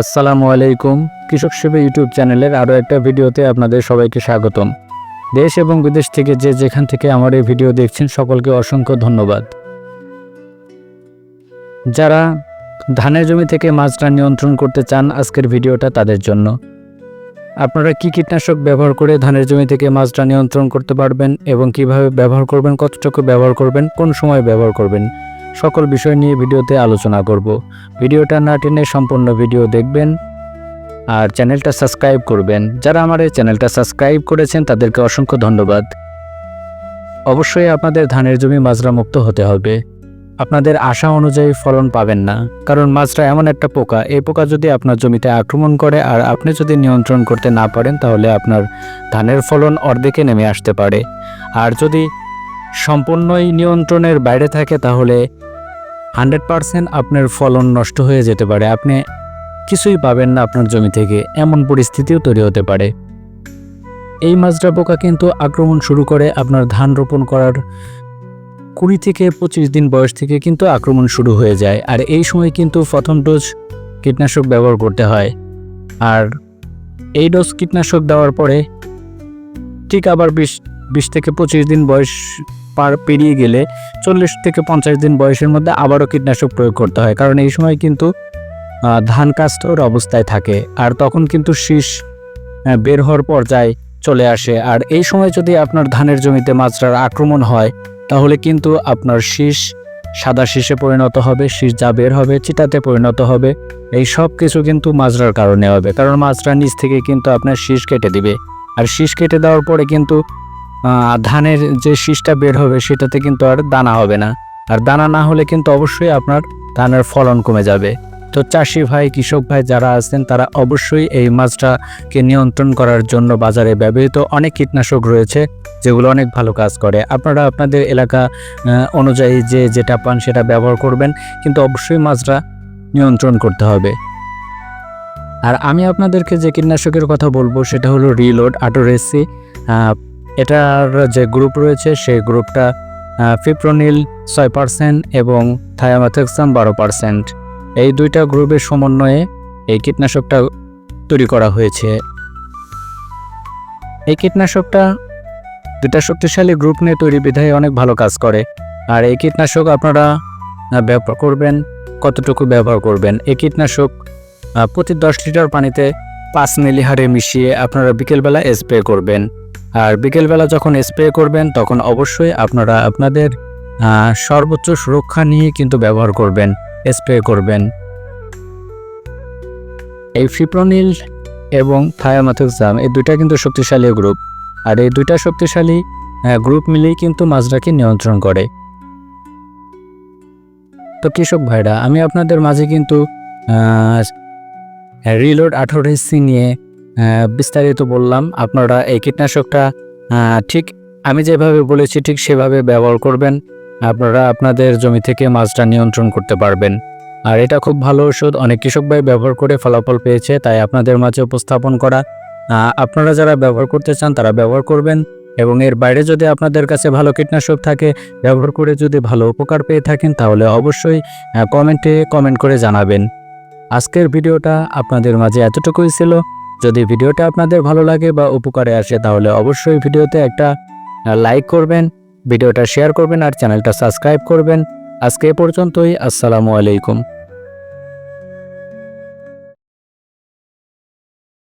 আসসালামু আলাইকুম। কৃষক সেবা ইউটিউব চ্যানেলের আরও একটা ভিডিওতে আপনাদের সবাইকে স্বাগতম। দেশ এবং বিদেশ থেকে যে যেখান থেকে আমার এই ভিডিও দেখছেন, সকলকে অসংখ্য ধন্যবাদ। যারা ধানের জমি থেকে মাছটা নিয়ন্ত্রণ করতে চান, আজকের ভিডিওটা তাদের জন্য। আপনারা কি কীটনাশক ব্যবহার করে ধানের জমি থেকে মাছটা নিয়ন্ত্রণ করতে পারবেন এবং কীভাবে ব্যবহার করবেন, কতটুকু ব্যবহার করবেন, কোন সময় ব্যবহার করবেন সকল বিষয় নিয়ে ভিডিওতে আলোচনা করব। ভিডিওটা না টেনে সম্পূর্ণ ভিডিও দেখবেন আর চ্যানেলটা সাবস্ক্রাইব করবেন। যারা আমার এই চ্যানেলটা সাবস্ক্রাইব করেছেন, তাদেরকে অসংখ্য ধন্যবাদ। অবশ্যই আপনাদের ধানের জমি মাজরা মুক্ত হতে হবে। আপনাদের আশা অনুযায়ী ফলন পাবেন না। কারণ মাজরা এমন একটা পোকা। এই পোকা যদি আপনার জমিতে আক্রমণ করে আর আপনি যদি নিয়ন্ত্রণ করতে না পারেন, তাহলে আপনার ধানের ফলন অর্ধেকে নেমে আসতে পারে। আর যদি সম্পূর্ণই নিয়ন্ত্রণের বাইরে থাকে, তাহলে হান্ড্রেড পারসেন্ট আপনার ফলন নষ্ট হয়ে যেতে পারে। আপনি কিছুই পাবেন না আপনার জমি থেকে, এমন পরিস্থিতিও তৈরি হতে পারে। এই মাজরা পোকা কিন্তু আক্রমণ শুরু করে আপনার ধান রোপণ করার কুড়ি থেকে পঁচিশ দিন বয়স থেকে কিন্তু আক্রমণ শুরু হয়ে যায়। আর এই সময় কিন্তু প্রথম ডোজ কীটনাশক ব্যবহার করতে হয়। আর এই ডোজ কীটনাশক দেওয়ার পরে ঠিক আবার বিশ বিশ থেকে পঁচিশ দিন বয়স পার পেরিয়ে গেলে চল্লিশ থেকে পঞ্চাশ দিন বয়সের মধ্যে আবারও কীটনাশক প্রয়োগ করতে হয়। কারণ এই সময় কিন্তু ধান কাস্টর অবস্থায় থাকে। আর তখন কিন্তু শীষ বের হওয়ার পর্যায়ে চলে আসে। আর এই সময় যদি আপনার ধানের জমিতে মাছরার আক্রমণ হয়, তাহলে কিন্তু আপনার শীষ সাদা শীষে পরিণত হবে, শীষ যা বের হবে চিটাতে পরিণত হবে। এই সব কিছু কিন্তু মাজরার কারণে হবে। কারণ মাজরা নিচ থেকে কিন্তু আপনার শীষ কেটে দিবে। আর শীষ কেটে দেওয়ার পরে কিন্তু ধানের যে শীষটা বের হবে সেটাতে কিন্তু আর দানা হবে না। আর দানা না হলে কিন্তু অবশ্যই আপনার ধানের ফলন কমে যাবে। তো চাষি ভাই, কৃষক ভাই যারা আছেন, তারা অবশ্যই এই মাছটাকে নিয়ন্ত্রণ করার জন্য বাজারে ব্যবহৃত অনেক কীটনাশক রয়েছে, যেগুলো অনেক ভালো কাজ করে। আপনারা আপনাদের এলাকা অনুযায়ী যে যেটা পান সেটা ব্যবহার করবেন, কিন্তু অবশ্যই মাছটা নিয়ন্ত্রণ করতে হবে। আর আমি আপনাদেরকে যে কীটনাশকের কথা বলব, সেটা হলো রিলোড, আটোরেসি এটার যে গ্রুপ রয়েছে, সেই গ্রুপটা ফিপ্রোনিল ছয় পার্সেন্ট এবং থায়ামাথেক্সাম বারো পার্সেন্ট এই দুইটা গ্রুপের সমন্বয়ে এই কীটনাশকটা তৈরি করা হয়েছে। এই কীটনাশকটা দুটা শক্তিশালী গ্রুপ নিয়ে তৈরি বিধায় অনেক ভালো কাজ করে। আর এই কীটনাশক আপনারা ব্যবহার করবেন, কতটুকু ব্যবহার করবেন। এই কীটনাশক প্রতি দশ লিটার পানিতে পাঁচ মিলি হারে মিশিয়ে আপনারা বিকেলবেলা স্প্রে করবেন। আর বিকেলবেলা যখন স্প্রে করবেন, তখন অবশ্যই আপনারা আপনাদের সর্বোচ্চ সুরক্ষা নিয়ে কিন্তু ব্যবহার করবেন স্প্রে করবেন। এই ফিপ্রোনিল এবং থায়ামাথোক্সাম এই দুইটা কিন্তু শক্তিশালী গ্রুপ আর এই দুইটা শক্তিশালী গ্রুপ মিলেই কিন্তু মাজরাকে নিয়ন্ত্রণ করে। তো কৃষক ভাইরা, আমি আপনাদের মাঝে কিন্তু রিলোড আঠারো নিয়ে বিস্তারিত বললাম, আপনারা এই কীটনাশকটা ঠিক আমি যেভাবে বলেছি ঠিক সেভাবে ব্যবহার করবেন। আপনারা আপনাদের জমি থেকে মাছটা নিয়ন্ত্রণ করতে পারবেন। আর এটা খুব ভালো ওষুধ, অনেক কৃষক ভাই ব্যবহার করে ফলাফল পেয়েছে, তাই আপনাদের মাঝে উপস্থাপন করা। আপনারা যারা ব্যবহার করতে চান তারা ব্যবহার করবেন এবং এর বাইরে যদি আপনাদের কাছে ভালো কীটনাশক থাকে, ব্যবহার করে যদি ভালো উপকার পেয়ে থাকেন তাহলে অবশ্যই কমেন্টে কমেন্ট করে জানাবেন। আজকের ভিডিওটা আপনাদের মাঝে এতটুকুই ছিল। যদি ভিডিওটা আপনাদের ভালো লাগে বা উপকারে আসে, তাহলে অবশ্যই ভিডিওতে একটা লাইক করবেন, ভিডিওটা শেয়ার করবেন আর চ্যানেলটা সাবস্ক্রাইব করবেন। আজকে পর্যন্তই, আসসালামু আলাইকুম।